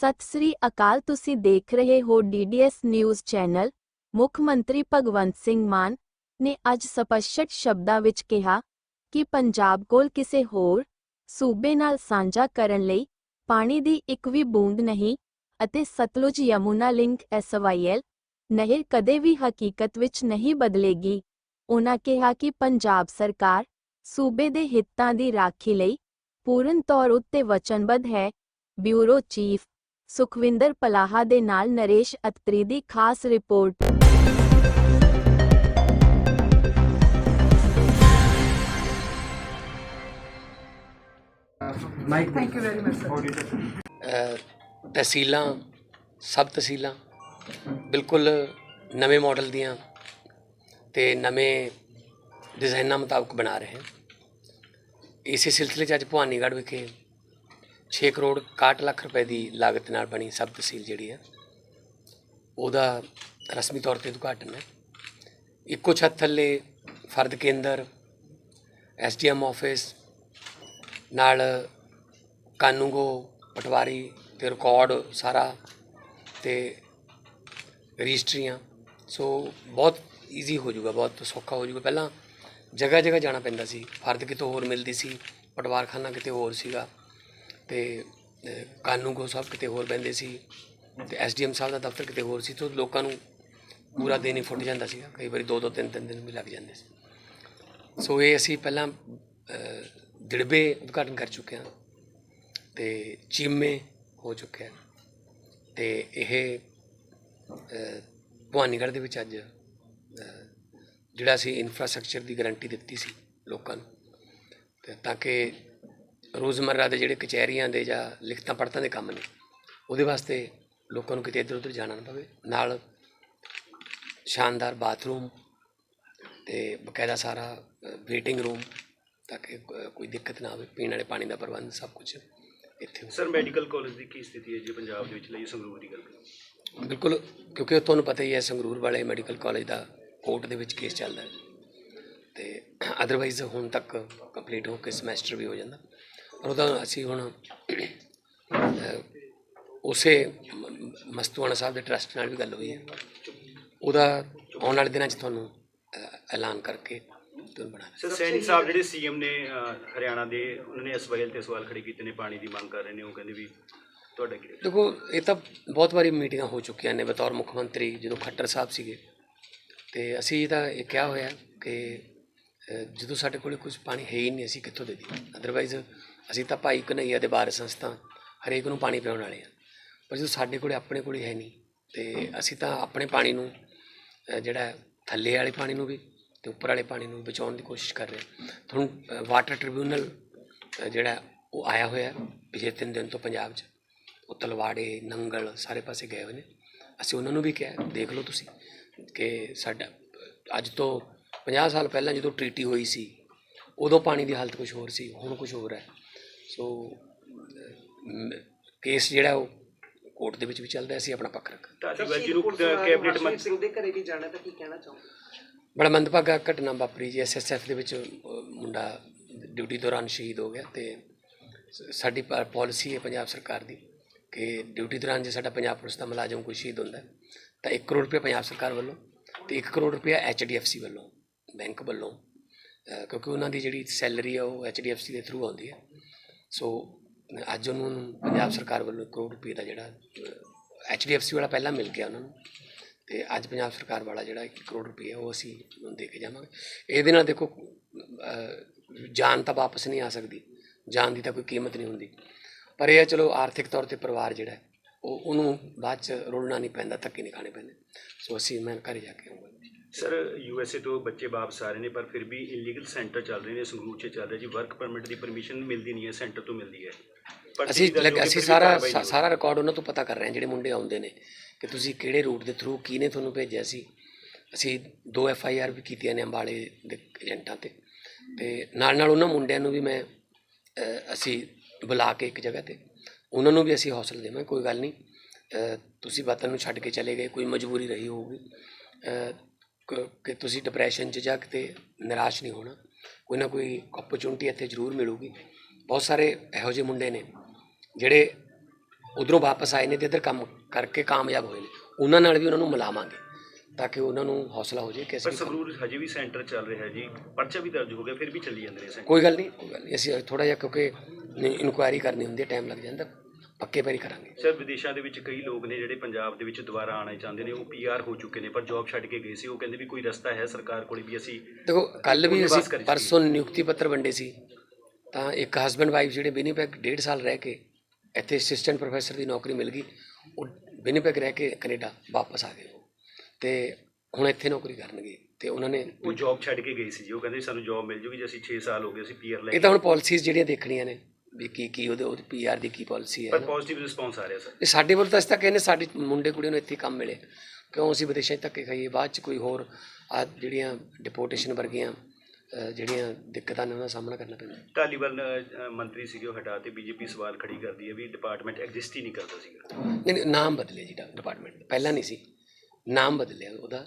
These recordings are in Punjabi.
ਸਤਿ ਸ੍ਰੀ ਅਕਾਲ। ਤੁਸੀਂ ਦੇਖ ਰਹੇ ਹੋ ਡੀਡੀਐਸ ਨਿਊਜ਼ ਚੈਨਲ। ਮੁੱਖ ਮੰਤਰੀ ਭਗਵੰਤ ਸਿੰਘ ਮਾਨ ਨੇ ਅੱਜ ਸਪਸ਼ਟ ਸ਼ਬਦਾਂ ਵਿੱਚ ਕਿਹਾ ਕਿ ਪੰਜਾਬ ਕੋਲ ਕਿਸੇ ਹੋਰ ਸੂਬੇ ਨਾਲ ਸਾਂਝਾ ਕਰਨ ਲਈ ਪਾਣੀ ਦੀ ਇੱਕ ਵੀ ਬੂੰਦ ਨਹੀਂ ਅਤੇ ਸਤਲੁਜ ਯਮੁਨਾ ਲਿੰਕ ਐਸਵਾਈਐਲ ਨਹਿਰ ਕਦੇ ਵੀ ਹਕੀਕਤ ਵਿੱਚ ਨਹੀਂ ਬਦਲੇਗੀ। ਉਹਨਾਂ ਕਿਹਾ ਕਿ ਪੰਜਾਬ ਸਰਕਾਰ ਸੂਬੇ ਦੇ ਹਿੱਤਾਂ ਦੀ ਰਾਖੀ ਲਈ ਪੂਰਨ ਤੌਰ ਉੱਤੇ ਵਚਨਬੱਧ ਹੈ। ਬਿਊਰੋ ਚੀਫ ਸੁਖਵਿੰਦਰ ਪਲਾਹਾ ਦੇ ਨਾਲ ਨਰੇਸ਼ ਅਤਰੀ ਦੀ ਖਾਸ ਰਿਪੋਰਟ। ਮਾਈਕ ਤਹਿਸੀਲਾਂ ਸਬ ਤਹਿਸੀਲਾਂ ਬਿਲਕੁਲ ਨਵੇਂ ਮਾਡਲ ਦੀਆਂ ਤੇ ਨਵੇਂ ਡਿਜ਼ਾਈਨਾਂ ਮੁਤਾਬਕ ਬਣਾ ਰਹੇ ਹਾਂ। ਇਸੇ ਸਿਲਸਿਲੇ 'ਚ ਅੱਜ ਭਵਾਨੀਗੜ੍ਹ ਵਿਖੇ 6 ਕਰੋੜ 61 ਲੱਖ ਰੁਪਏ ਦੀ ਲਾਗਤ ਨਾਲ ਬਣੀ ਸਬ ਤਹਿਸੀਲ ਜਿਹੜੀ ਹੈ ਉਹਦਾ ਰਸਮੀ ਤੌਰ ਤੇ ਉਦਘਾਟਨ ਹੈ। ਇੱਕੋ ਛੱਤ ਥੱਲੇ ਫਰਦ ਕੇਂਦਰ, ਐਸਡੀਐਮ ਆਫਿਸ, ਨਾਲ ਕਾਨੂੰਗੋ ਪਟਵਾਰੀ ਤੇ ਰਿਕਾਰਡ ਸਾਰਾ ਤੇ ਰਜਿਸਟਰੀਆਂ। ਸੋ ਬਹੁਤ ਈਜ਼ੀ ਹੋ ਜਾਊਗਾ, ਬਹੁਤ ਸੌਖਾ ਹੋ ਜਾਊਗਾ। ਪਹਿਲਾਂ ਜਗ੍ਹਾ ਜਗ੍ਹਾ ਜਾਣਾ ਪੈਂਦਾ ਸੀ। ਫਰਦ ਕਿਤੇ ਹੋਰ ਮਿਲਦੀ ਸੀ, ਪਟਵਾਰਖਾਨਾ ਕਿਤੇ ਹੋਰ ਸੀਗਾ। ਤੇ ਅਹ, ਕਾਨੂੰਗੋ ਸਾਹਿਬ ਕਿਤੇ ਹੋਰ ਬੈੰਦੇ ਸੀ ਤੇ ਐਸਡੀਐਮ ਸਾਹਿਬ ਦਾ ਦਫ਼ਤਰ ਕਿਤੇ ਹੋਰ ਸੀ ਤੋਂ ਲੋਕਾਂ ਨੂੰ ਪੂਰਾ ਦਿਨ ਹੀ ਫੁੱਟ ਜਾਂਦਾ ਸੀਗਾ ਕਈ ਵਾਰੀ ਦੋ ਦੋ ਤਿੰਨ ਤਿੰਨ ਦਿਨ ਵੀ ਲੱਗ ਜਾਂਦੇ ਸੀ। ਸੋ ਇਹ ਅਸੀਂ ਪਹਿਲਾਂ ਦਿੜਬੇ ਉਦਘਾਟਨ ਕਰ ਚੁੱਕੇ ਹਾਂ ਤੇ ਚੀਮੇ ਹੋ ਚੁੱਕਿਆ ਹੈ ਤੇ ਇਹ ਭਵਾਨੀਗੜ੍ਹ ਦੇ ਵਿੱਚ ਅੱਜ ਜਿਹੜਾ ਅਸੀਂ ਇਨਫਰਾਸਟ੍ਰਕਚਰ ਦੀ ਗਾਰੰਟੀ ਦਿੱਤੀ ਸੀ ਲੋਕਾਂ ਨੂੰ ਤੇ ਤਾਂ ਕਿ ਰੋਜ਼ਮਰਰਾ ਦੇ ਜਿਹੜੇ ਕਚਹਿਰੀਆਂ ਦੇ ਜਾਂ ਲਿਖਤਾਂ ਪੜਤਾਂ ਦੇ ਕੰਮ ਨੇ ਉਹਦੇ ਵਾਸਤੇ ਲੋਕਾਂ ਨੂੰ ਕਿਤੇ ਇੱਧਰ ਉੱਧਰ ਜਾਣਾ ਨਾ ਪਵੇ। ਨਾਲ ਸ਼ਾਨਦਾਰ ਬਾਥਰੂਮ ਤੇ ਬਕਾਇਦਾ ਸਾਰਾ ਵੇਟਿੰਗ ਰੂਮ ਤਾਂ ਕਿ ਕੋਈ ਦਿੱਕਤ ਨਾ ਆਵੇ ਪੀਣ ਵਾਲੇ ਪਾਣੀ ਦਾ ਪ੍ਰਬੰਧ ਸਭ ਕੁਝ ਇੱਥੇ ਸਰ ਮੈਡੀਕਲ ਕਾਲਜ ਦੀ ਕੀ ਸਥਿਤੀ ਹੈ ਜੀ ਪੰਜਾਬ ਦੇ ਵਿੱਚ ਲਈ ਸੰਗਰੂਰ ਦੀ ਗੱਲ ਬਿਲਕੁਲ ਕਿਉਂਕਿ ਤੁਹਾਨੂੰ ਪਤਾ ਹੀ ਹੈ ਸੰਗਰੂਰ ਵਾਲੇ ਮੈਡੀਕਲ ਕਾਲਜ ਦਾ ਕੋਰਟ ਦੇ ਵਿੱਚ ਕੇਸ ਚੱਲਦਾ ਹੈ। ਤੇ ਅਦਰਵਾਈਜ਼ ਹੁਣ ਤੱਕ ਕੰਪਲੀਟ ਹੋ ਕੇ ਸਮੈਸਟਰ ਵੀ ਹੋ ਜਾਂਦਾ। ਉਹਦਾ ਅਸੀਂ ਹੁਣ ਉਸੇ ਮਸਤੂਆਣਾ ਸਾਹਿਬ ਦੇ ਟਰਸਟ ਨਾਲ ਵੀ ਗੱਲ ਹੋਈ ਹੈ। ਉਹਦਾ ਆਉਣ ਵਾਲੇ ਦਿਨਾਂ 'ਚ ਤੁਹਾਨੂੰ ਐਲਾਨ ਕਰਕੇ ਤੁਹਾਨੂੰ ਬਣਾ ਸਰ ਸੈਣੀ ਸਾਹਿਬ ਜਿਹੜੇ ਸੀਐਮ ਨੇ ਹਰਿਆਣਾ ਦੇ ਉਹਨਾਂ ਨੇ ਐਸਵਾਈਐਲ ਤੇ ਸਵਾਲ ਖੜੇ ਕੀਤੇ ਨੇ ਪਾਣੀ ਦੀ ਮੰਗ ਕਰ ਰਹੇ ਨੇ ਉਹ ਕਹਿੰਦੇ ਵੀ ਤੁਹਾਡਾ ਕੀ? ਦੇਖੋ ਇਹ ਤਾਂ ਬਹੁਤ ਵਾਰੀ ਮੀਟਿੰਗਾਂ ਹੋ ਚੁੱਕੀਆਂ ਨੇ ਬਤੌਰ ਮੁੱਖ ਮੰਤਰੀ ਜਦੋਂ ਖੱਟਰ ਸਾਹਿਬ ਸੀਗੇ। ਤੇ ਅਸੀਂ ਤਾਂ ਇਹ ਕਿਹਾ ਹੋਇਆ ਕਿ ਜਦੋਂ ਸਾਡੇ ਕੋਲੇ ਕੁਝ ਪਾਣੀ ਹੈ ਹੀ ਨਹੀਂ, ਅਸੀਂ ਕਿੱਥੋਂ ਦੇ ਦਈਏ? ਅਦਰਵਾਈਜ਼ ਅਸੀਂ ਤਾਂ ਭਾਈ ਕਨਈਆ ਦੇ ਬਾਰੇ ਸੰਸਥਾ ਹਰੇਕ ਨੂੰ ਪਾਣੀ ਪਿਆਉਣ ਵਾਲੇ ਆ ਪਰ ਜਦੋਂ ਸਾਡੇ ਕੋਲੇ ਆਪਣੇ ਕੋਲੇ ਹੈ ਨਹੀਂ, ਤੇ ਅਸੀਂ ਤਾਂ ਆਪਣੇ ਪਾਣੀ ਨੂੰ ਜਿਹੜਾ ਥੱਲੇ ਵਾਲੇ ਪਾਣੀ ਨੂੰ ਵੀ ਤੇ ਉੱਪਰ ਵਾਲੇ ਪਾਣੀ ਨੂੰ ਬਚਾਉਣ ਦੀ ਕੋਸ਼ਿਸ਼ ਕਰ ਰਹੇ ਹਾਂ। ਤੁਹਾਨੂੰ ਵਾਟਰ ਟ੍ਰਿਬਿਊਨਲ ਜਿਹੜਾ ਉਹ ਆਇਆ ਹੋਇਆ ਪਿਛਲੇ ਤਿੰਨ ਦਿਨ ਤੋਂ ਪੰਜਾਬ 'ਚ। ਉਹ ਤਲਵਾੜੇ, ਨੰਗਲ ਸਾਰੇ ਪਾਸੇ ਗਏ ਹੋਏ ਨੇ। ਅਸੀਂ ਉਹਨਾਂ ਨੂੰ ਵੀ ਕਿਹਾ, ਦੇਖ ਲਓ ਤੁਸੀਂ ਕਿ ਸਾਡਾ, ਅੱਜ ਤੋਂ 50 ਸਾਲ ਪਹਿਲਾਂ ਜਦੋਂ ਟ੍ਰੀਟੀ ਹੋਈ ਸੀ ਉਦੋਂ ਪਾਣੀ ਦੀ ਹਾਲਤ ਕੁਝ ਹੋਰ ਸੀ ਹੁਣ ਕੁਝ ਹੋਰ ਹੈ। ਸੋ ਕੇਸ ਜਿਹੜਾ ਉਹ ਕੋਰਟ ਦੇ ਵਿੱਚ ਵੀ ਚੱਲ ਰਿਹਾ ਸੀ ਆਪਣਾ ਪੱਖ ਰੱਖ ਧਾਲੀਵਾਲ ਜੀ ਨੂੰ ਕੈਬਨਿਟ ਮਨਜੀਤ ਮੰਤਰੀ ਸਿੰਘ ਦੇ ਘਰੇ ਵੀ ਜਾਣਾ ਤਾਂ ਕੀ ਕਹਿਣਾ ਚਾਹੋਗੇ? ਬੜਾ ਮੰਦਭਾਗਾ ਘਟਨਾ ਵਾਪਰੀ ਜੀ ਐਸਐਸਐਫ ਦੇ ਵਿੱਚ ਮੁੰਡਾ ਡਿਊਟੀ ਦੌਰਾਨ ਸ਼ਹੀਦ ਹੋ ਗਿਆ ਤੇ ਸਾਡੀ ਪਾਲਿਸੀ ਹੈ ਪੰਜਾਬ ਸਰਕਾਰ ਦੀ ਕਿ ਡਿਊਟੀ ਦੌਰਾਨ ਜੇ ਸਾਡਾ ਪੰਜਾਬ ਪੁਲਿਸ ਦਾ ਮੁਲਾਜ਼ਮ ਕੋਈ ਸ਼ਹੀਦ ਹੁੰਦਾ ਤਾਂ 1 ਕਰੋੜ ਰੁਪਏ ਪੰਜਾਬ ਸਰਕਾਰ ਵੱਲੋਂ ਤੇ 1 ਕਰੋੜ ਰੁਪਏ ਐਚਡੀਐਫਸੀ ਵੱਲੋਂ ਬੈਂਕ ਵੱਲੋਂ ਕਿਉਂਕਿ ਉਹਨਾਂ ਦੀ ਜਿਹੜੀ ਸੈਲਰੀ ਹੈ ਉਹ ਐਚਡੀਐਫਸੀ ਦੇ ਥਰੂ ਆਉਂਦੀ ਹੈ। ਸੋ, ਅੱਜ ਉਹਨਾਂ ਨੂੰ ਪੰਜਾਬ ਸਰਕਾਰ ਵੱਲੋਂ 1 ਕਰੋੜ ਰੁਪਏ ਦਾ ਜਿਹੜਾ ਐਚਡੀਐਫਸੀ ਵਾਲਾ ਪਹਿਲਾਂ ਮਿਲ ਗਿਆ ਉਹਨਾਂ ਨੂੰ। ਤੇ ਅੱਜ ਪੰਜਾਬ ਸਰਕਾਰ ਵਾਲਾ ਜਿਹੜਾ 1 ਕਰੋੜ ਰੁਪਏ ਉਹ ਅਸੀਂ ਉਹਨੂੰ ਦੇ ਕੇ ਜਾਵਾਂਗੇ। ਇਹਦੇ ਨਾਲ ਦੇਖੋ ਜਾਨ ਤਾਂ ਵਾਪਸ ਨਹੀਂ ਆ ਸਕਦੀ। ਜਾਨ ਦੀ ਤਾਂ ਕੋਈ ਕੀਮਤ ਨਹੀਂ ਹੁੰਦੀ। ਪਰ ਇਹ ਹੈ ਚਲੋ ਆਰਥਿਕ ਤੌਰ ਤੇ ਪਰਿਵਾਰ ਜਿਹੜਾ ਉਹ ਉਹਨੂੰ ਬਾਅਦ ਚ ਰੋਲਣਾ ਨਹੀਂ ਪੈਂਦਾ, ਧੱਕੇ ਨਹੀਂ ਖਾਣੇ ਪੈਂਦੇ। ਸੋ ਅਸੀਂ ਮੈਂ ਘਰੇ ਜਾ ਕੇ ਸਰ ਯੂਐਸਏ ਤੋਂ ਬੱਚੇ ਵਾਪਸ ਆ ਰਹੇ ਨੇ ਪਰ ਫਿਰ ਵੀ ਇਲੀਗਲ ਸੈਂਟਰ ਚੱਲ ਰਹੇ ਨੇ ਸੰਗਰੂਰ 'ਚ ਚੱਲ ਰਿਹਾ ਜੀ। ਵਰਕ ਪਰਮਿਟ ਦੀ ਪਰਮਿਸ਼ਨ ਮਿਲਦੀ ਨਹੀਂ ਹੈ ਸੈਂਟਰ ਤੋਂ ਮਿਲਦੀ ਹੈ। ਅਸੀਂ ਅਸੀਂ ਸਾਰਾ ਸਾਰਾ ਰਿਕਾਰਡ ਉਹਨਾਂ ਤੋਂ ਪਤਾ ਕਰ ਰਹੇ ਹਾਂ ਜਿਹੜੇ ਮੁੰਡੇ ਆਉਂਦੇ ਨੇ ਕਿ ਤੁਸੀਂ ਕਿਹੜੇ ਰੂਟ ਦੇ ਥਰੂ ਕਿਹਨੇ ਤੁਹਾਨੂੰ ਭੇਜਿਆ ਸੀ। ਅਸੀਂ ਦੋ ਐਫ ਆਈ ਆਰ ਵੀ ਕੀਤੀਆਂ ਨੇ ਅੰਬਾਲੇ ਦੇ ਏਜੰਟਾਂ ਤੇ। ਤੇ ਨਾਲ ਨਾਲ ਉਹਨਾਂ ਮੁੰਡਿਆਂ ਨੂੰ ਵੀ ਮੈਂ ਅਸੀਂ ਬੁਲਾ ਕੇ ਇੱਕ ਜਗ੍ਹਾ ਤੇ ਉਹਨਾਂ ਨੂੰ ਵੀ ਅਸੀਂ ਹੌਸਲਾ ਦੇਵਾਂ ਕੋਈ ਗੱਲ ਨਹੀਂ। ਤੁਸੀਂ ਵਤਨ ਨੂੰ ਛੱਡ ਕੇ ਚਲੇ ਗਏ ਕੋਈ ਮਜਬੂਰੀ ਰਹੀ ਹੋਊਗੀ। ਕ- ਕਿ ਤੁਸੀਂ ਡਿਪਰੈਸ਼ਨ 'ਚ ਜਾਂ ਕਿਤੇ ਨਿਰਾਸ਼ ਨਹੀਂ ਹੋਣਾ। ਕੋਈ ਨਾ ਕੋਈ ਓਪਰਚੁਨਿਟੀ ਇੱਥੇ ਜ਼ਰੂਰ ਮਿਲੂਗੀ। ਬਹੁਤ ਸਾਰੇ ਇਹੋ ਜਿਹੇ ਮੁੰਡੇ ਨੇ ਜਿਹੜੇ ਉਧਰੋਂ ਵਾਪਸ ਆਏ ਨੇ ਤੇ ਇੱਧਰ ਕੰਮ ਕਰਕੇ ਕਾਮਯਾਬ ਹੋਏ ਨੇ। ਉਹਨਾਂ ਨਾਲ ਵੀ ਉਹਨਾਂ ਨੂੰ ਮਿਲਾਵਾਂਗੇ ਤਾਂ ਕਿ ਉਹਨਾਂ ਨੂੰ ਹੌਸਲਾ ਹੋ ਜਾਏ ਕਿ ਅਸੀਂ ਸੰਗਰੂਰ ਹਜੇ ਵੀ ਸੈਂਟਰ ਚੱਲ ਰਿਹਾ ਜੀ। ਪਰਚਾ ਵੀ ਦਰਜ ਹੋ ਗਿਆ ਫਿਰ ਵੀ ਚੱਲੀ ਜਾਂਦੇ ਨੇ ਕੋਈ ਗੱਲ ਨਹੀਂ ਕੋਈ ਗੱਲ ਨਹੀਂ। ਅਸੀਂ ਥੋੜਾ ਜਿਹਾ ਕਿਉਂਕਿ ਇਨਕੁਆਇਰੀ ਕਰਨੀ ਹੁੰਦੀ ਹੈ ਟਾਈਮ ਲੱਗ ਜਾਂਦਾ। ਪੱਕੇ ਪੈਰੀ ਕਰਾਂਗੇ ਸਰ ਵਿਦੇਸ਼ਾਂ ਦੇ ਵਿੱਚ ਕਈ ਲੋਕ ਨੇ ਜਿਹੜੇ ਪੰਜਾਬ ਦੇ ਵਿੱਚ ਦੁਬਾਰਾ ਆਉਣਾ ਚਾਹੁੰਦੇ ਨੇ ਉਹ ਪੀਆਰ ਹੋ ਚੁੱਕੇ ਨੇ ਪਰ ਜੌਬ ਛੱਡ ਕੇ ਗਏ ਸੀ। ਉਹ ਕਹਿੰਦੇ ਵੀ ਕੋਈ ਰਸਤਾ ਹੈ ਸਰਕਾਰ ਕੋਲ ਵੀ ਅਸੀਂ ਦੇਖੋ ਕੱਲ ਵੀ ਅਸੀਂ। ਪਰਸੋਂ ਨਿਯੁਕਤੀ ਪੱਤਰ ਵੰਡੇ ਸੀ। ਤਾਂ ਇੱਕ ਹਸਬੰਡ ਵਾਈਫ ਜਿਹੜੇ ਵਿਨੀਪੈਗ ਡੇਢ ਸਾਲ ਰਹਿ ਕੇ ਇੱਥੇ ਅਸਿਸਟੈਂਟ ਪ੍ਰੋਫੈਸਰ ਦੀ ਨੌਕਰੀ ਮਿਲ ਗਈ। ਉਹ ਵਿਨੀਪੈਗ ਰਹਿ ਕੇ ਕੈਨੇਡਾ ਵਾਪਸ ਆ ਗਏ। ਤੇ ਹੁਣ ਇੱਥੇ ਨੌਕਰੀ ਕਰਨਗੇ ਤੇ ਉਹਨਾਂ ਨੇ ਉਹ ਜੌਬ ਛੱਡ ਕੇ ਗਏ ਸੀ ਜੀ। ਉਹ ਕਹਿੰਦੇ ਸਾਨੂੰ ਜੌਬ ਮਿਲ ਜੂਗੀ ਜੇ ਅਸੀਂ 6 ਸਾਲ ਹੋ ਗਏ ਅਸੀਂ ਪੀਆਰ ਲੈ ਇਹ ਤਾਂ ਹੁਣ ਪਾਲਿਸੀਜ਼ ਜਿਹੜੀਆਂ ਦੇਖਣੀਆਂ ਨੇ। ਵੀ ਕੀ ਕੀ ਉਹਦੇ ਉਹਦੇ ਪੀਆਰ ਦੀ ਕੀ ਪਾਲਿਸੀ ਹੈ। ਪਰ ਨਾ। ਪੋਜ਼ਿਟਿਵ ਰਿਸਪੌਂਸ ਆ ਰਿਹਾ ਸਰ। ਇਹ ਸਾਡੇ ਵੱਲ ਤਾਂ ਅਸੀਂ ਤਾਂ ਕਹਿੰਦੇ ਸਾਡੇ ਮੁੰਡੇ ਕੁੜੀਆਂ ਨੂੰ ਇੱਥੇ ਹੀ ਕੰਮ ਮਿਲੇ। ਕਿਉਂ ਅਸੀਂ ਵਿਦੇਸ਼ਾਂ 'ਚ ਧੱਕੇ ਖਾਈਏ? ਬਾਅਦ 'ਚ ਕੋਈ ਹੋਰ ਆ ਜਿਹੜੀਆਂ ਡਿਪੋਰਟੇਸ਼ਨ ਵਰਗੀਆਂ ਅ, ਜਿਹੜੀਆਂ ਦਿੱਕਤਾਂ ਨੇ ਉਹਨਾਂ ਦਾ ਸਾਹਮਣਾ ਕਰਨਾ ਪੈਂਦਾ। ਧਾਲੀਵਾਲ ਅ, ਮੰਤਰੀ ਸੀਗੇ ਉਹ ਹਟਾ ਤੇ ਬੀਜੇਪੀ ਸਵਾਲ ਖੜੀ ਕਰਦੀ ਹੈ ਵੀ ਡਿਪਾਰਟਮੈਂਟ ਐਗਜ਼ਿਸਟ ਹੀ ਨਹੀਂ ਕਰਦਾ ਸੀਗਾ। ਨਹੀਂ ਨਹੀਂ, ਨਾਮ ਬਦਲੇ ਜੀ ਡਿਪਾਰਟਮੈਂਟ ਪਹਿਲਾਂ ਨਹੀਂ ਸੀ। ਨਾਮ ਬਦਲਿਆ ਉਹਦਾ।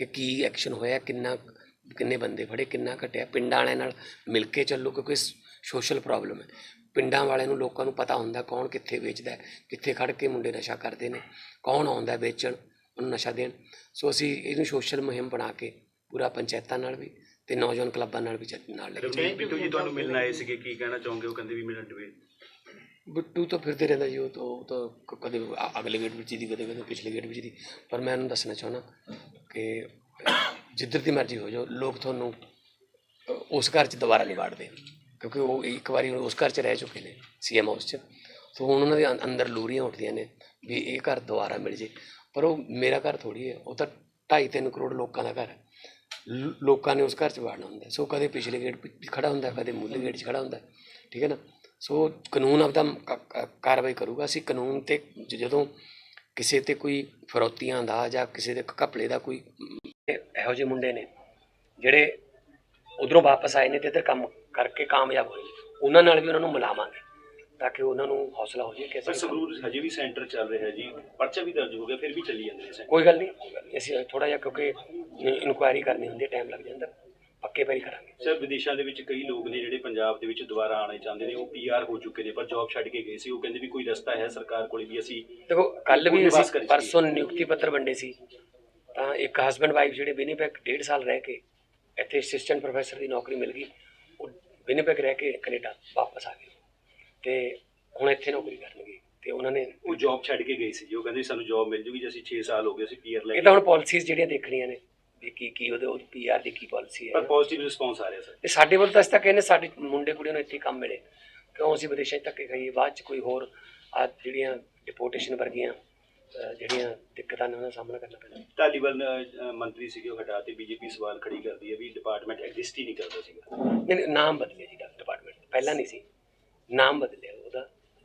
ਕਿ ਕੀ ਐਕਸ਼ਨ ਹੋਇਆ ਕਿੰਨਾ ਕਿੰਨੇ ਬੰਦੇ ਫੜੇ ਕਿੰਨਾ ਘਟਿਆ? ਪਿੰਡਾਂ ਵਾਲਿਆਂ ਨਾਲ ਮਿਲ ਕੇ ਚੱਲੋ ਕਿਉਂਕਿ ਸੋਸ਼ਲ ਪ੍ਰੋਬਲਮ ਹੈ। ਪਿੰਡਾਂ ਵਾਲਿਆਂ ਨੂੰ ਲੋਕਾਂ ਨੂੰ ਪਤਾ ਹੁੰਦਾ ਕੌਣ ਕਿੱਥੇ ਵੇਚਦਾ ਕਿੱਥੇ ਖੜ ਕੇ ਮੁੰਡੇ ਨਸ਼ਾ ਕਰਦੇ ਨੇ ਕੌਣ ਆਉਂਦਾ ਵੇਚਣ ਉਹਨੂੰ ਨਸ਼ਾ ਦੇਣ। ਸੋ ਅਸੀਂ ਇਹਨੂੰ ਸੋਸ਼ਲ ਮੁਹਿੰਮ ਬਣਾ ਕੇ ਪੂਰਾ ਪੰਚਾਇਤਾਂ ਨਾਲ ਵੀ ਤੇ ਨੌਜਵਾਨ ਕਲੱਬਾਂ ਨਾਲ ਵੀ ਨਾਲ ਲੈ ਕੇ ਬਿੱਟੂ ਜੀ ਤੁਹਾਨੂੰ ਮਿਲਣ ਆਏ ਸੀਗੇ ਕੀ ਕਹਿਣਾ ਚਾਹੋਗੇ? ਉਹ ਕਹਿੰਦੇ ਵੀ ਮਿਲਣ ਦੇਵੇ ਬਿੱਟੂ ਤਾਂ ਫਿਰਦੇ ਰਹਿੰਦਾ ਜੀ ਉਹ ਤਾਂ ਉਹ ਤਾਂ ਕ- ਕਦੇ ਅ- ਅਗਲੇ ਗੇਟ ਵਿੱਚ ਦੀ ਕਦੇ ਕਦੇ ਪਿਛਲੇ ਗੇਟ ਵਿੱਚ ਦੀ। ਪਰ ਮੈਂ ਉਹਨੂੰ ਦੱਸਣਾ ਚਾਹੁੰਦਾ ਕਿ ਜਿੱਧਰ ਦੀ ਮਰਜ਼ੀ ਹੋ ਜਾਓ ਲੋਕ ਤੁਹਾਨੂੰ ਅ, ਉਸ ਘਰ 'ਚ ਦੁਬਾਰਾ ਨਹੀਂ ਵਾੜਦੇ ਕਿਉਂਕਿ ਉਹ ਇੱਕ ਵਾਰੀ ਉਸ ਘਰ 'ਚ ਰਹਿ ਚੁੱਕੇ ਨੇ ਸੀਐਮ ਹਾਊਸ 'ਚ। ਸੋ ਹੁਣ ਉਹਨਾਂ ਦੇ ਅੰ- ਅੰਦਰ ਲੂਰੀਆਂ ਉੱਠਦੀਆਂ ਨੇ ਵੀ ਇਹ ਘਰ ਦੁਬਾਰਾ ਮਿਲ ਜੇ। ਪਰ ਉਹ ਮੇਰਾ ਘਰ ਥੋੜੀ ਹੈ ਉਹ ਤਾਂ 2.5 3 ਕਰੋੜ ਲੋਕਾਂ ਦਾ ਘਰ ਹੈ। ਲ- ਲੋਕਾਂ ਨੇ ਉਸ ਘਰ 'ਚ ਵਾੜਨਾ ਹੁੰਦਾ। ਹੈ। ਸੋ ਕਦੇ ਪਿਛਲੇ ਗੇਟ 'ਚ ਖੜਾ ਹੁੰਦਾ ਕਦੇ ਮੁੱਢਲੇ ਗੇਟ 'ਚ ਖੜਾ ਹੁੰਦਾ। ਹੈ। ਠੀਕ ਹੈ ਨਾ? ਸੋ ਕਾਨੂੰਨ ਆਪਦਾ ਕਾਰਵਾਈ ਕਰੂਗਾ ਅਸੀਂ ਕਾਨੂੰਨ ਤੇ ਜ- ਜਦੋਂ ਕਿਸੇ ਤੇ ਕੋਈ ਫਰੌਤੀਆਂ ਦਾ ਜਾਂ ਕਿਸੇ ਦੇ ਘਪਲੇ ਦਾ ਕੋਈ ਇਹ- ਜਿਹੇ ਮੁੰਡੇ ਨੇ ਜਿਹੜੇ ਉਧਰੋਂ ਵਾਪਸ ਆਏ ਨੇ ਤੇ ਇੱਧਰ ਕੰਮ ਕਰਕੇ ਕਾਮਯਾਬ ਹੋਏ ਉਹਨਾਂ ਨਾਲ ਵੀ ਉਹਨਾਂ ਨੂੰ ਮਿਲਾਵਾਂਗੇ ਤਾਂ ਕਿ ਉਹਨਾਂ ਨੂੰ ਹੌਸਲਾ ਹੋ ਜਾਏ ਕਿ ਅਸੀਂ ਸੰਗਰੂਰ ਹਜੇ ਵੀ ਸੈਂਟਰ ਚੱਲ ਰਿਹਾ ਜੀ ਪਰਚਾ ਵੀ ਦਰਜ ਹੋ ਗਿਆ ਫਿਰ ਵੀ ਚੱਲੀ ਜਾਂਦੇ ਨੇ ਸੈਂਟਰ ਕੋਈ ਗੱਲ ਨਹੀਂ ਕੋਈ ਗੱਲ ਨਹੀਂ। ਅਸੀਂ ਥੋੜਾ ਜਿਹਾ ਕਿਉਂਕਿ ਇਨਕੁਆਇਰੀ ਕਰਨੀ ਹੁੰਦੀ ਹੈ ਟਾਈਮ ਲੱਗ ਜਾਂਦਾ ਪੱਕੇ ਪੈਰੀ ਕਰਾਂਗੇ ਸਰ ਵਿਦੇਸ਼ਾਂ ਦੇ ਵਿੱਚ ਕਈ ਲੋਕ ਨੇ ਜਿਹੜੇ ਪੰਜਾਬ ਦੇ ਵਿੱਚ ਦੁਬਾਰਾ ਆਉਣਾ ਚਾਹੁੰਦੇ ਨੇ ਉਹ ਪੀਆਰ ਹੋ ਚੁੱਕੇ ਨੇ ਪਰ ਜੌਬ ਛੱਡ ਕੇ ਗਏ ਸੀ। ਉਹ ਕਹਿੰਦੇ ਵੀ ਕੋਈ ਰਸਤਾ ਹੈ ਸਰਕਾਰ ਕੋਲ ਵੀ ਅਸੀਂ ਦੇਖੋ ਕੱਲ ਵੀ ਅਸੀਂ। ਪਰਸੋਂ ਨਿਯੁਕਤੀ ਪੱਤਰ ਵੰਡੇ ਸੀ। ਤਾਂ ਇੱਕ ਹਸਬੰਡ ਵਾਈਫ ਜਿਹੜੇ ਵਿਨੀਪੈਗ ਡੇਢ ਸਾਲ ਰਹਿ ਕੇ ਇੱਥੇ ਅਸਿਸਟੈਂਟ ਪ੍ਰੋਫੈਸਰ ਦੀ ਨੌਕਰੀ ਮਿਲ ਗਈ। ਉਹ ਵਿਨੀਪੈਗ ਰਹਿ ਕੇ ਕੈਨੇਡਾ ਵਾਪਸ ਆ ਗਏ। ਤੇ ਹੁਣ ਇੱਥੇ ਨੌਕਰੀ ਕਰਨਗੇ। ਤੇ ਉਹਨਾਂ ਨੇ ਉਹ ਜੌਬ ਛੱਡ ਕੇ ਗਏ ਸੀ ਜੀ। ਉਹ ਕਹਿੰਦੇ ਸਾਨੂੰ ਜੌਬ ਮਿਲ ਜੂਗੀ ਜੇ ਅਸੀਂ 6 ਸਾਲ ਹੋ ਗਏ ਅਸੀਂ ਪੀਆਰ ਲੈ ਇਹ ਤਾਂ ਹੁਣ ਪਾਲਿਸੀਜ਼ ਜਿਹੜੀਆਂ ਦੇਖਣੀਆਂ ਨੇ। ਵੀ ਕੀ ਕੀ ਉਹਦੇ ਉਹਦੀ ਪੀਆਰ ਦੀ ਕੀ ਪਾਲਿਸੀ ਹੈ। ਪਰ। ਪੋਜ਼ਿਟਿਵ ਰਿਸਪੌਂਸ ਆ ਰਿਹਾ ਸਰ। ਤੇ ਸਾਡੇ ਵੱਲ ਤਾਂ ਅਸੀਂ ਤਾਂ ਕਹਿੰਦੇ ਸਾਡੇ ਮੁੰਡੇ ਕੁੜੀਆਂ ਨੂੰ ਇੱਥੇ ਕੰਮ ਮਿਲੇ। ਕਿਉਂ ਅਸੀਂ ਵਿਦੇਸ਼ਾਂ 'ਚ ਧੱਕੇ ਖਾਈਏ? ਬਾਅਦ 'ਚ ਕੋਈ ਹੋਰ ਆ ਜਿਹੜੀਆਂ ਡਿਪੋਰਟੇਸ਼ਨ ਵਰਗੀਆਂ ਜਿਹੜੀਆਂ ਦਿੱਕਤਾਂ ਨੇ ਉਹਨਾਂ ਦਾ ਸਾਹਮਣਾ ਕਰਨਾ ਪੈਂਦਾ। ਧਾਲੀਵਾਲ ਅ, ਮੰਤਰੀ ਸੀਗੇ ਉਹ ਹਟਾ ਤੇ ਬੀਜੇਪੀ ਸਵਾਲ ਖੜੀ ਕਰਦੀ ਹੈ ਵੀ ਡਿਪਾਰਟਮੈਂਟ ਐਗਜ਼ਿਸਟ ਹੀ ਨਹੀਂ ਕਰਦਾ ਸੀਗਾ। ਨਹੀਂ ਨਹੀਂ, ਨਾਮ ਬਦਲਿਆ ਜੀ ਡਿਪਾਰਟਮੈਂਟ ਪਹਿਲਾਂ ਨਹੀਂ ਸੀ। ਨਾਮ ਬਦਲਿਆ।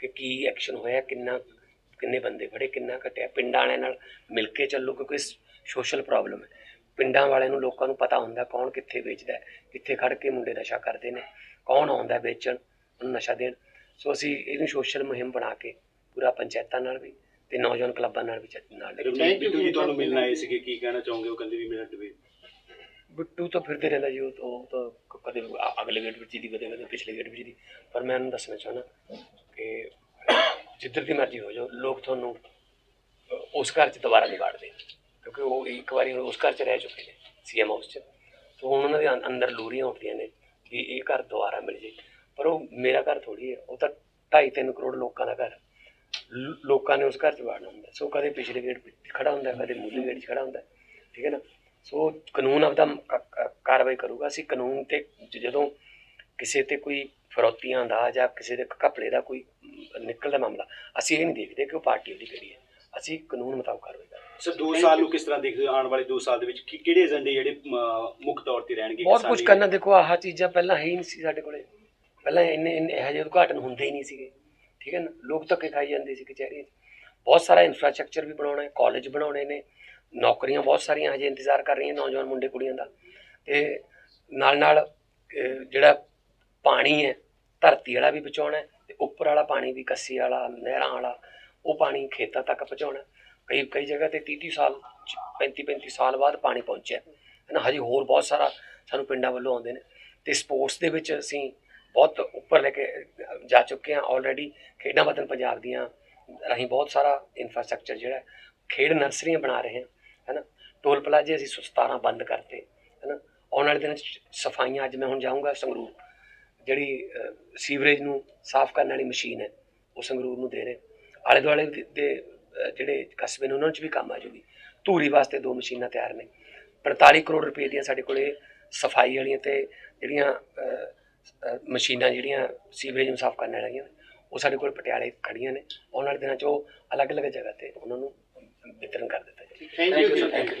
ਕਿ ਕੀ ਐਕਸ਼ਨ ਹੋਇਆ ਕਿੰਨਾ ਕਿੰਨੇ ਬੰਦੇ ਫੜੇ ਕਿੰਨਾ ਘਟਿਆ? ਪਿੰਡਾਂ ਵਾਲਿਆਂ ਨਾਲ ਮਿਲ ਕੇ ਚੱਲੋ ਕਿਉਂਕਿ ਸੋਸ਼ਲ ਪ੍ਰੋਬਲਮ ਹੈ। ਪਿੰਡਾਂ ਵਾਲਿਆਂ ਨੂੰ ਲੋਕਾਂ ਨੂੰ ਪਤਾ ਹੁੰਦਾ ਕੌਣ ਕਿੱਥੇ ਵੇਚਦਾ ਕਿੱਥੇ ਖੜ ਕੇ ਮੁੰਡੇ ਨਸ਼ਾ ਕਰਦੇ ਨੇ ਕੌਣ ਆਉਂਦਾ ਵੇਚਣ ਉਹਨੂੰ ਨਸ਼ਾ ਦੇਣ। ਸੋ ਅਸੀਂ ਇਹਨੂੰ ਸੋਸ਼ਲ ਮੁਹਿੰਮ ਬਣਾ ਕੇ ਪੂਰਾ ਪੰਚਾਇਤਾਂ ਨਾਲ ਵੀ ਤੇ ਨੌਜਵਾਨ ਕਲੱਬਾਂ ਨਾਲ ਵੀ ਨਾਲ ਰਵਨੀਤ ਬਿੱਟੂ ਜੀ ਤੁਹਾਨੂੰ ਮਿਲਣ ਆਏ ਸੀਗੇ ਕੀ ਕਹਿਣਾ ਚਾਹੋਗੇ? ਉਹ ਕਹਿੰਦੇ ਵੀ ਮਿਲਣ ਦੇਵੇ ਬਿੱਟੂ ਤਾਂ ਫਿਰਦੇ ਰਹਿੰਦਾ ਜੀ ਉਹ ਤਾਂ ਕਦੇ ਅਗਲੇ ਗੇਟ ਵਿੱਚ ਦੀ ਕਦੇ ਕਦੇ ਪਿਛਲੇ ਗੇਟ ਵਿੱਚ ਦੀ। ਪਰ ਮੈਂ ਉਹਨੂੰ ਦੱਸਣਾ ਚਾਹੁੰਦਾ ਕਿ ਜਿੱਧਰ ਦੀ ਮਰਜ਼ੀ ਹੋ ਜਾਓ, ਲੋਕ ਤੁਹਾਨੂੰ ਉਸ ਘਰ 'ਚ ਦੁਬਾਰਾ ਨਹੀਂ ਵਾੜਦੇ। ਕਿਉਂਕਿ ਉਹ ਇੱਕ ਵਾਰੀ ਉਸ ਘਰ 'ਚ ਰਹਿ ਚੁੱਕੇ ਨੇ, ਸੀਐਮ ਹਾਊਸ 'ਚ। ਸੋ ਹੁਣ ਉਹਨਾਂ ਦੇ ਅੰ- ਅੰਦਰ ਲੂਰੀਆਂ ਉੱਠਦੀਆਂ ਨੇ ਵੀ ਇਹ ਘਰ ਦੁਬਾਰਾ ਮਿਲ ਜੇ। ਪਰ ਉਹ ਮੇਰਾ ਘਰ ਥੋੜੀ ਹੈ, ਉਹ ਤਾਂ 2.5 3 ਕਰੋੜ ਲੋਕਾਂ ਦਾ ਘਰ। ਲੋਕਾਂ ਨੇ ਉਸ ਘਰ 'ਚ ਵਾੜਨਾ ਹੁੰਦਾ। ਸੋ ਕਦੇ ਪਿਛਲੇ ਗੇਟ 'ਤੇ ਖੜਾ ਹੁੰਦਾ, ਕਦੇ ਮੂਲੇ ਗੇਟ 'ਚ ਖੜਾ ਹੁੰਦਾ, ਠੀਕ ਹੈ ਨਾ? ਸੋ ਕਾਨੂੰਨ ਆਪਦਾ ਕ- ਕਾਰਵਾਈ ਕਰੂਗਾ। ਅਸੀਂ ਕਾਨੂੰਨ ਤੇ ਜਦੋਂ ਕਿਸੇ ਤੇ ਕੋਈ ਫਰੌਤੀਆਂ ਦਾ ਜਾਂ ਕਿਸੇ ਦੇ ਘਪਲੇ ਦਾ ਕੋਈ ਨਿਕਲਦਾ ਮਾਮਲਾ ਅਸੀਂ ਇਹ ਨਹੀਂ ਦੇਖਦੇ ਕਿ ਉਹ ਪਾਰਟੀ ਉਹਦੀ ਕਿਹੜੀ ਹੈ। ਅਸੀਂ ਕਾਨੂੰਨ ਮੁਤਾਬਕ ਕਾਰਵਾਈ ਕਰਦੇ ਹਾਂ। ਸਰ 2 ਸਾਲ ਨੂੰ ਕਿਸ ਤਰ੍ਹਾਂ ਦੇਖਦੇ ਹੋ? ਆਉਣ ਵਾਲੇ 2 ਸਾਲ ਦੇ ਵਿੱਚ ਕੀ- ਕਿਹੜੇ ਏਜੰਡੇ ਜਿਹੜੇ ਮੁੱਖ ਤੌਰ ਤੇ ਰਹਿਣਗੇ ਬਹੁਤ ਕੁਝ ਕਰਨਾ। ਦੇਖੋ ਆਹ ਚੀਜ਼ਾਂ ਪਹਿਲਾਂ ਹੈ ਹੀ ਨਹੀਂ ਸੀ ਸਾਡੇ ਕੋਲੇ। ਪਹਿਲਾਂ ਇੰਨੇ ਇੰਨੇ ਇਹੋ ਜਿਹੇ ਉਦਘਾਟਨ ਹੁੰਦੇ ਹੀ ਨਹੀਂ ਸੀਗੇ। ਠੀਕ ਹੈ ਨਾ? ਲੋਕ ਧੱਕੇ ਖਾਈ ਜਾਂਦੇ ਸੀ ਕਚਹਿਰੀਆਂ 'ਚ। ਬਹੁਤ ਸਾਰਾ ਇਨਫਰਾਸਟ੍ਰਕਚਰ ਵੀ ਬਣਾਉਣਾ ਹੈ ਕਾਲਜ ਬਣਾਉਣੇ ਨੇ। ਨੌਕਰੀਆਂ ਬਹੁਤ ਸਾਰੀਆਂ ਹਜੇ ਇੰਤਜ਼ਾਰ ਕਰ ਰਹੀਆਂ ਨੌਜਵਾਨ ਮੁੰਡੇ ਕੁੜੀਆਂ ਦਾ। ਤੇ ਨਾਲ ਨਾਲ ਜਿਹੜਾ ਪਾਣੀ ਹੈ, ਧਰਤੀ ਵਾਲਾ ਵੀ ਬਚਾਉਣਾ ਹੈ ਤੇ ਉੱਪਰ ਵਾਲਾ ਪਾਣੀ ਵੀ ਕੱਸੀ ਵਾਲਾ, ਨਹਿਰਾਂ ਵਾਲਾ, ਉਹ ਪਾਣੀ ਖੇਤਾਂ ਤੱਕ ਪਹੁੰਚਾਉਣਾ ਕਈ ਕਈ ਜਗ੍ਹਾ ਤੇ 30 30 ਸਾਲ 35 35 ਸਾਲ ਬਾਅਦ ਪਾਣੀ ਪਹੁੰਚਿਆ ਹੈ। ਨਾ ਹਜੇ ਹੋਰ ਬਹੁਤ ਸਾਰਾ ਸਾਨੂੰ ਪਿੰਡਾਂ ਵੱਲੋਂ ਆਉਂਦੇ ਨੇ ਤੇ ਸਪੋਰਟਸ ਦੇ ਵਿੱਚ ਅਸੀਂ ਬਹੁਤ ਉੱਪਰ ਲੈ ਕੇ ਜਾ ਚੁੱਕੇ ਹਾਂ ਆਲਰੇਡੀ ਖੇਡਾਂ ਵਤਨ ਪੰਜਾਬ ਦੀਆਂ ਰਾਹੀਂ ਬਹੁਤ ਸਾਰਾ ਇਨਫਰਾਸਟ੍ਰਕਚਰ ਜਿਹੜਾ ਖੇਡ ਨਰਸਰੀਆਂ ਬਣਾ ਰਹੇ ਹਾਂ। ਹੈ ਨਾ ਟੋਲ ਪਲਾਜ਼ੇ ਅਸੀਂ 17 ਬੰਦ ਕਰਤੇ। ਹੈ ਨਾ ਆਉਣ ਵਾਲੇ ਦਿਨ 'ਚ ਸਫਾਈਆਂ ਅੱਜ ਮੈਂ ਹੁਣ ਜਾਊਂਗਾ ਸੰਗਰੂਰ। ਜਿਹੜੀ ਸੀਵਰੇਜ ਨੂੰ ਸਾਫ਼ ਕਰਨ ਵਾਲੀ ਮਸ਼ੀਨ ਹੈ, ਉਹ ਸੰਗਰੂਰ ਨੂੰ ਦੇ ਰਹੇ। ਆਲੇ ਦੁਆਲੇ ਦੇ- ਦੇ ਜਿਹੜੇ ਕਸਬੇ ਨੇ, ਉਹਨਾਂ 'ਚ ਵੀ ਕੰਮ ਆ ਜੂਗੀ। ਧੂਰੀ ਵਾਸਤੇ ਦੋ ਮਸ਼ੀਨਾਂ ਤਿਆਰ ਨੇ। 45 ਕਰੋੜ ਰੁਪਏ ਦੀਆਂ ਸਾਡੇ ਕੋਲੇ ਸਫ਼ਾਈ ਵਾਲੀਆਂ ਤੇ ਜਿਹੜੀਆਂ ਮਸ਼ੀਨਾਂ ਜਿਹੜੀਆਂ ਸੀਵਰੇਜ ਨੂੰ ਸਾਫ਼ ਕਰਨ ਵਾਲੀਆਂ ਉਹ ਸਾਡੇ ਕੋਲ ਪਟਿਆਲੇ ਖੜੀਆਂ ਨੇ। ਆਉਣ ਵਾਲੇ ਦਿਨਾਂ 'ਚ ਉਹ ਅਲੱਗ-ਅਲੱਗ ਜਗ੍ਹਾ ਤੇ ਉਹਨਾਂ ਨੂੰ ਵਿਤਰਨ ਕਰ ਦਿੱਤਾ ਜਾਏਗਾ। Thank you